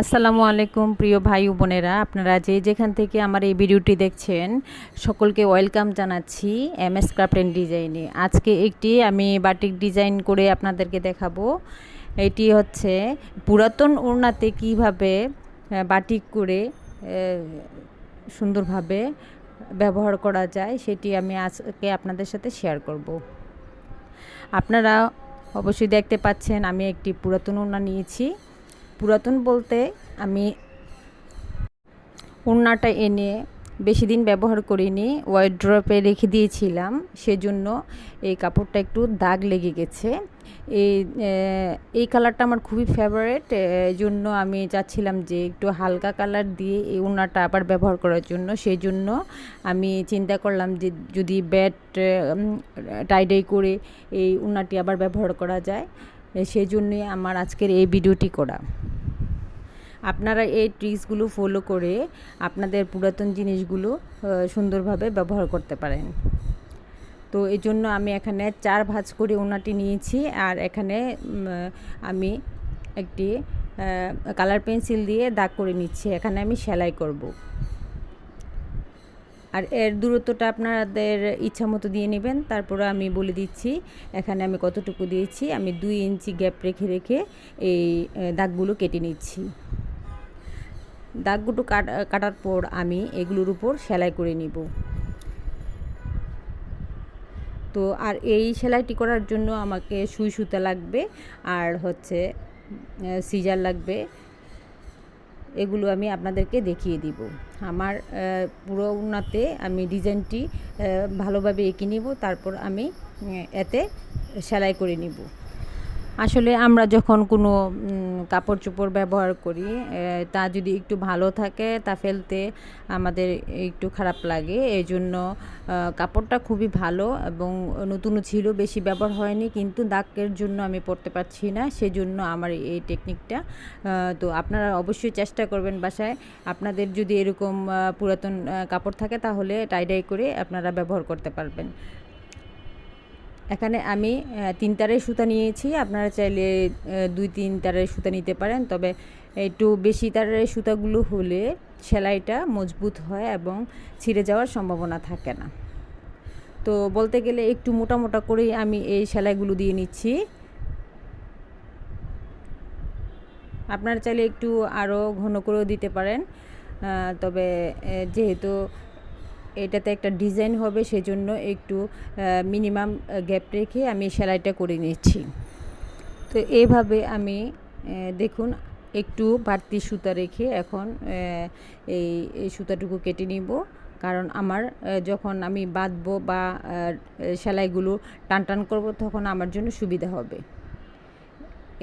আসসালামু আলাইকুম, প্রিয় ভাই বোনেরা। আপনারা যে যেখান থেকে আমার এই ভিডিওটি দেখছেন, সকলকে ওয়েলকাম জানাচ্ছি এম এস ক্রাফট অ্যান্ড ডিজাইনে। আজকে একটি আমি বাটিক ডিজাইন করে আপনাদেরকে দেখাবো। এটি হচ্ছে পুরাতন ওড়নাতে কীভাবে বাটিক করে সুন্দরভাবে ব্যবহার করা যায়, সেটি আমি আজকে আপনাদের সাথে শেয়ার করব। আপনারা অবশ্যই দেখতে পাচ্ছেন, আমি একটি পুরাতন ওড়না নিয়েছি। পুরাতন বলতে আমি ওড়নাটা এনে বেশি দিন ব্যবহার করিনি ওয়াইড্রপে রেখে দিয়েছিলাম। সেজন্য এই কাপড়টা একটু দাগ লেগে গেছে। এই এই কালারটা আমার খুবই ফেভারেট জন্য আমি চাচ্ছিলাম যে একটু হালকা কালার দিয়ে এই ওড়নাটা আবার ব্যবহার করার জন্য। সেই জন্য আমি চিন্তা করলাম যে যদি ব্যাট টাইডাই করে এই ওড়নাটি আবার ব্যবহার করা যায়। সেই জন্যই আমার আজকের এই ভিডিওটি করা। আপনারা এই ট্রিক্সগুলো ফলো করে আপনাদের পুরাতন জিনিসগুলো সুন্দরভাবে ব্যবহার করতে পারেন। তো এই জন্য আমি এখানে চার ভাঁজ করে ওনাটি নিয়েছি আর এখানে আমি একটি কালার পেন্সিল দিয়ে দাগ করে নিচ্ছি। এখানে আমি সেলাই করব। আর এর দূরত্বটা আপনাদের ইচ্ছা মতো দিয়ে নেবেন। তারপরে আমি বলে দিচ্ছি, এখানে আমি কতটুকু দিয়েছি, আমি দুই ইঞ্চি গ্যাপ রেখে রেখে এই দাগগুলো কেটে নিচ্ছি। দাগগুলো কাট, কাটার পর আমি এগুলোর উপর সেলাই করে নিব। তো আর এই সেলাইটি করার জন্য আমাকে সুই সুতা লাগবে, আর হচ্ছে সিজার লাগবে এগুলো আমি আপনাদেরকে দেখিয়ে দিব। আমার পুরো উন্নতে আমি ডিজাইনটি ভালোভাবে এঁকে নিব, তারপর আমি এতে সেলাই করে নিব। আসলে আমরা যখন কোনো কাপড় চোপড় ব্যবহার করি তা যদি একটু ভালো থাকে, তা ফেলতে আমাদের একটু খারাপ লাগে। এই জন্য কাপড়টা খুবই ভালো এবং নতুনও ছিল, বেশি ব্যবহার হয়নি, কিন্তু দাগের জন্য আমি পরতে পারছি না, সেজন্য আমার এই টেকনিকটা তো আপনারা অবশ্যই চেষ্টা করবেন বাসায়। আপনাদের যদি এরকম পুরাতন কাপড় থাকে, তাহলে টাইডাই করে আপনারা ব্যবহার করতে পারবেন। এখানে আমি তিন তারের সুতা নিয়েছি। আপনারা চাইলে দুই তিন তারের সুতা নিতে পারেন। তবে একটু বেশি তারের সুতাগুলো হলে সেলাইটা মজবুত হয় এবং ছিঁড়ে যাওয়ার সম্ভাবনা থাকে না। তো বলতে গেলে একটু মোটা মোটা করেই আমি এই সেলাইগুলো দিয়ে নিচ্ছি। আপনারা চাইলে একটু আরও ঘন করেও দিতে পারেন। তবে যেহেতু এটাতে একটা ডিজাইন হবে, সেজন্য একটু মিনিমাম গ্যাপ রেখে আমি সেলাইটা করে নিচ্ছি। তো এইভাবে আমি দেখুন, একটু বাড়তি সুতা রেখে এখন এই সুতাটুকু কেটে নিব। কারণ আমার যখন আমি বাঁধবো বা সেলাইগুলো টান টান করব, তখন আমার জন্য সুবিধা হবে।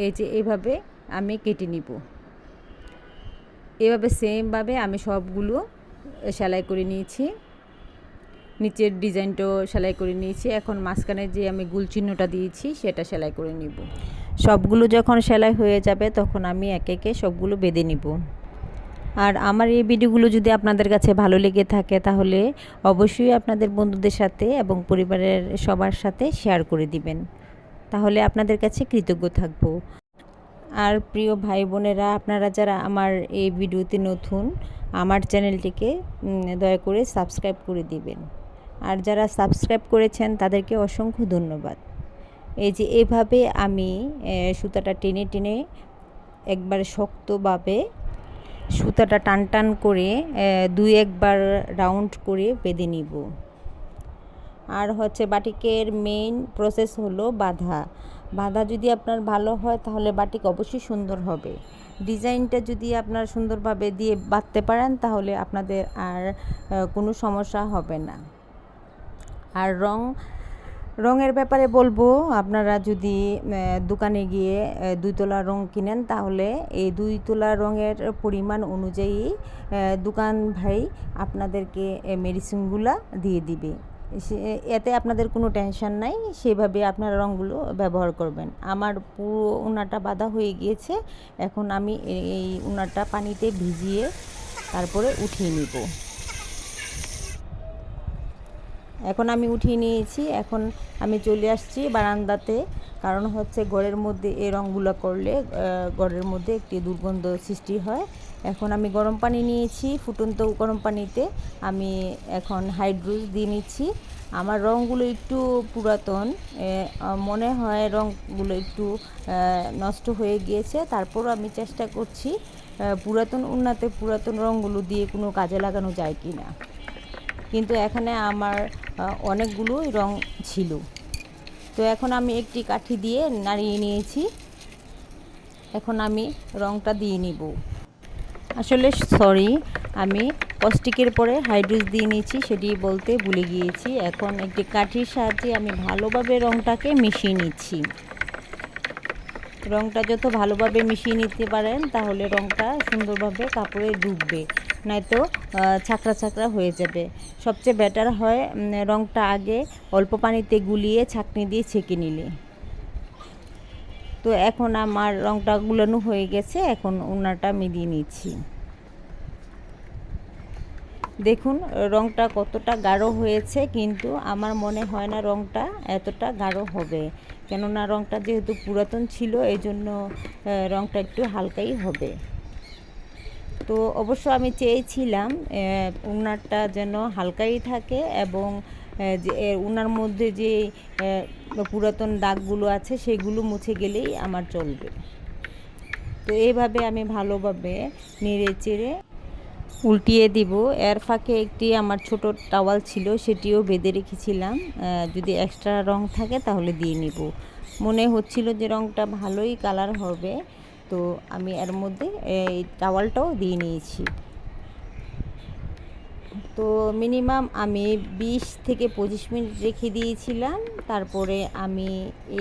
এই যে এইভাবে আমি কেটে নিব। এভাবে সেমভাবে আমি সবগুলো সেলাই করে নিয়েছি। নিচের ডিজাইনটাও সেলাই করে নিয়েছি। এখন মাঝখানে যে আমি গুল চিহ্নটা দিয়েছি, সেটা সেলাই করে নিব। সবগুলো যখন সেলাই হয়ে যাবে, তখন আমি একে একে সবগুলো বেঁধে নিব। আর আমার এই ভিডিওগুলো যদি আপনাদের কাছে ভালো লেগে থাকে, তাহলে অবশ্যই আপনাদের বন্ধুদের সাথে এবং পরিবারের সবার সাথে শেয়ার করে দিবেন। তাহলে আপনাদের কাছে কৃতজ্ঞ থাকব। আর প্রিয় ভাই বোনেরা, আপনারা যারা আমার এই ভিডিওতে নতুন, আমার চ্যানেলটিকে দয়া করে সাবস্ক্রাইব করে দিবেন। আর যারা সাবস্ক্রাইব করেছেন তাদেরকে অসংখ্য ধন্যবাদ। এই যে এভাবে আমি সুতাটা টেনে টেনে একবার শক্তভাবে সুতাটা টান টান করে দুই একবার রাউন্ড করে বেঁধে নিব। আর হচ্ছে বাটিকের মেইন প্রসেস হলো বাঁধা। বাঁধা যদি আপনার ভালো হয় তাহলে বাটিক অবশ্যই সুন্দর হবে। ডিজাইনটা যদি আপনার সুন্দরভাবে দিয়ে বাঁধতে পারেন তাহলে আপনাদের আর কোনো সমস্যা হবে না। আর রং, রঙের ব্যাপারে বলব, আপনারা যদি দোকানে গিয়ে দুই তোলা রং কিনেন, তাহলে এই দুই তোলা রঙের পরিমাণ অনুযায়ী দোকান ভাই আপনাদেরকে মেডিসিনগুলা দিয়ে দিবে। এতে আপনাদের কোনো টেনশন নাই, সেভাবে আপনারা রঙগুলো ব্যবহার করবেন। আমার পুরো উনাটা বাঁধা হয়ে গিয়েছে, এখন আমি এই উনাটা পানিতে ভিজিয়ে তারপরে উঠিয়ে নিব। এখন আমি উঠিয়ে নিয়েছি, এখন আমি চলে আসছি বারান্দাতে। কারণ হচ্ছে ঘরের মধ্যে এই রঙগুলো করলে ঘরের মধ্যে একটি দুর্গন্ধ সৃষ্টি হয়। এখন আমি গরম পানি নিয়েছি, ফুটন্ত গরম পানিতে আমি এখন হাইড্রোজ দিয়ে নিচ্ছি। আমার রঙগুলো একটু পুরাতন মনে হয় রঙগুলো একটু নষ্ট হয়ে গিয়েছে। তারপরও আমি চেষ্টা করছি পুরাতন উন্নাতে পুরাতন রঙগুলো দিয়ে কোনো কাজে লাগানো যায় কি না কিন্তু এখানে আমার আহ, অনেকগুলোই রং ছিল। তো এখন আমি একটি কাঠি দিয়ে নাড়িয়ে নিয়েছি। এখন আমি রংটা দিয়ে নিব। আসলে সরি আমি কস্টিকের পরে হাইড্রোজ দিয়ে নিয়েছি সেটি বলতে ভুলে গিয়েছি। এখন একটি কাঠির সাহায্যে আমি ভালোভাবে রংটাকে মিশিয়ে নিচ্ছি। রংটা যত ভালোভাবে মিশিয়ে নিতে পারেন তাহলে রংটা সুন্দরভাবে কাপড়ে ডুববে। নয়তো ছাকরা ছাকরা হয়ে যাবে। সবচেয়ে বেটার হয় রংটা আগে অল্প পানিতে গুলিয়ে ছাঁকনি দিয়ে ছেঁকে নিলে। তো এখন আমার রংটা গুলানো হয়ে গেছে, এখন উনাটা আমি দিয়ে নিচ্ছি। দেখুন, রংটা কতটা গাঢ় হয়েছে, কিন্তু আমার মনে হয় না রংটা এতটা গাঢ় হবে। কেননা রংটা যেহেতু পুরাতন ছিল এই জন্য রংটা একটু হালকাই হবে। তো অবশ্য আমি চেয়েছিলাম উনারটা যেন হালকাই থাকে এবং যে উনার মধ্যে যে পুরাতন দাগগুলো আছে সেগুলো মুছে গেলেই আমার চলবে। তো এইভাবে আমি ভালোভাবে নেড়ে চেড়ে উল্টিয়ে দিব। এর ফাঁকে একটি আমার ছোট টাওয়াল ছিল, সেটিও বেঁধে রেখেছিলাম। যদি এক্সট্রা রং থাকে তাহলে দিয়ে নিব। মনে হচ্ছিল যে রংটা ভালোই কালার হবে। তো আমি এর মধ্যে এই টাওয়ালটাও দিয়ে নিয়েছি। তো মিনিমাম আমি বিশ থেকে পঁচিশ মিনিট রেখে দিয়েছিলাম, তারপরে আমি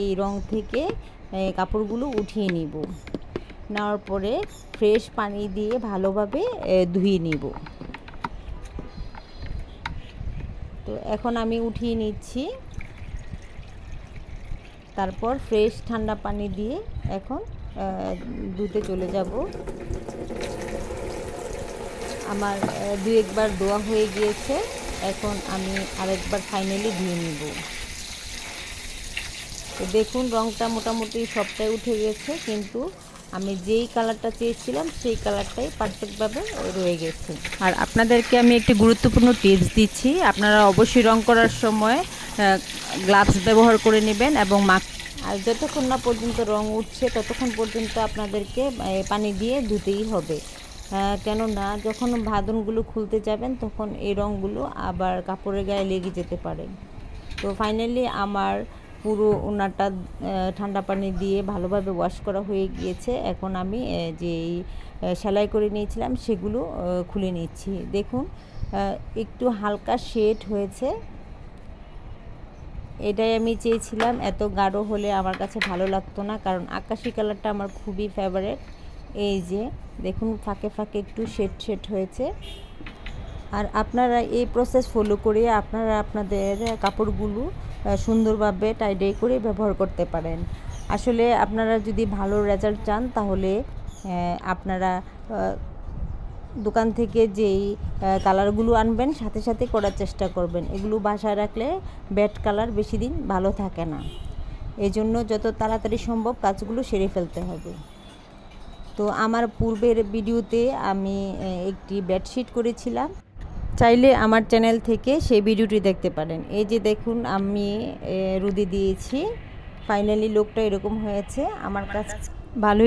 এই রং থেকে কাপড়গুলো উঠিয়ে নিব। নেওয়ার পরে ফ্রেশ পানি দিয়ে ভালোভাবে ধুয়ে নিব। তো এখন আমি উঠিয়ে নিচ্ছি। তারপর ফ্রেশ ঠান্ডা পানি দিয়ে এখন ধুতে চলে যাব। আমার দু একবার দোয়া হয়ে গিয়েছে। এখন আমি আরেকবার ফাইনালি ধুয়ে নিব। তো দেখুন, রংটা মোটামুটি সবটাই উঠে গেছে, কিন্তু আমি যেই কালারটা চেয়েছিলাম, সেই কালারটাই পারফেক্টভাবে রয়ে গেছে। আর আপনাদেরকে আমি একটি গুরুত্বপূর্ণ টিপস দিচ্ছি। আপনারা অবশ্যই রং করার সময় গ্লাভস ব্যবহার করে নেবেন এবং মাস্ক আর যতক্ষণ না পর্যন্ত রং উঠছে, ততক্ষণ পর্যন্ত আপনাদেরকে পানি দিয়ে ধুতেই হবে। কেননা যখন ভাদনগুলো খুলতে যাবেন, তখন এই রঙগুলো আবার কাপড়ের গায়ে লেগে যেতে পারে। তো ফাইনালি আমার পুরো ওনাটা ঠান্ডা পানি দিয়ে ভালোভাবে ওয়াশ করা হয়ে গিয়েছে। এখন আমি যেই সেলাই করে নিয়েছিলাম, সেগুলো খুলে নিচ্ছি। দেখুন একটু হালকা শেড হয়েছে। এটাই আমি চেয়েছিলাম, এত গাঢ় হলে আমার কাছে ভালো লাগতো না, কারণ আকাশি কালারটা আমার খুবই ফেভারেট এই যে, দেখুন, ফাঁকে ফাঁকে একটু শেড শেড হয়েছে। আর আপনারা এই প্রসেস ফলো করে আপনারা আপনাদের কাপড়গুলো সুন্দরভাবে টাইডাই করে ব্যবহার করতে পারেন। আসলে আপনারা যদি ভালো রেজাল্ট চান, তাহলে আপনারা দোকান থেকে যেই কালারগুলো আনবেন, সাথে সাথে করার চেষ্টা করবেন। এগুলো বাসায় রাখলে ব্যাড কালার বেশি দিন ভালো থাকে না। এই জন্য যত তাড়াতাড়ি সম্ভব কাজগুলো সেরে ফেলতে হবে। তো আমার পূর্বের ভিডিওতে আমি একটি বেডশিট করেছিলাম। চাইলে আমার চ্যানেল থেকে সেই ভিডিওটি দেখতে পারেন। এই যে দেখুন, আমি রুদি দিয়েছি। ফাইনালি লোকটা এরকম হয়েছে। আমার কাছে ভালোই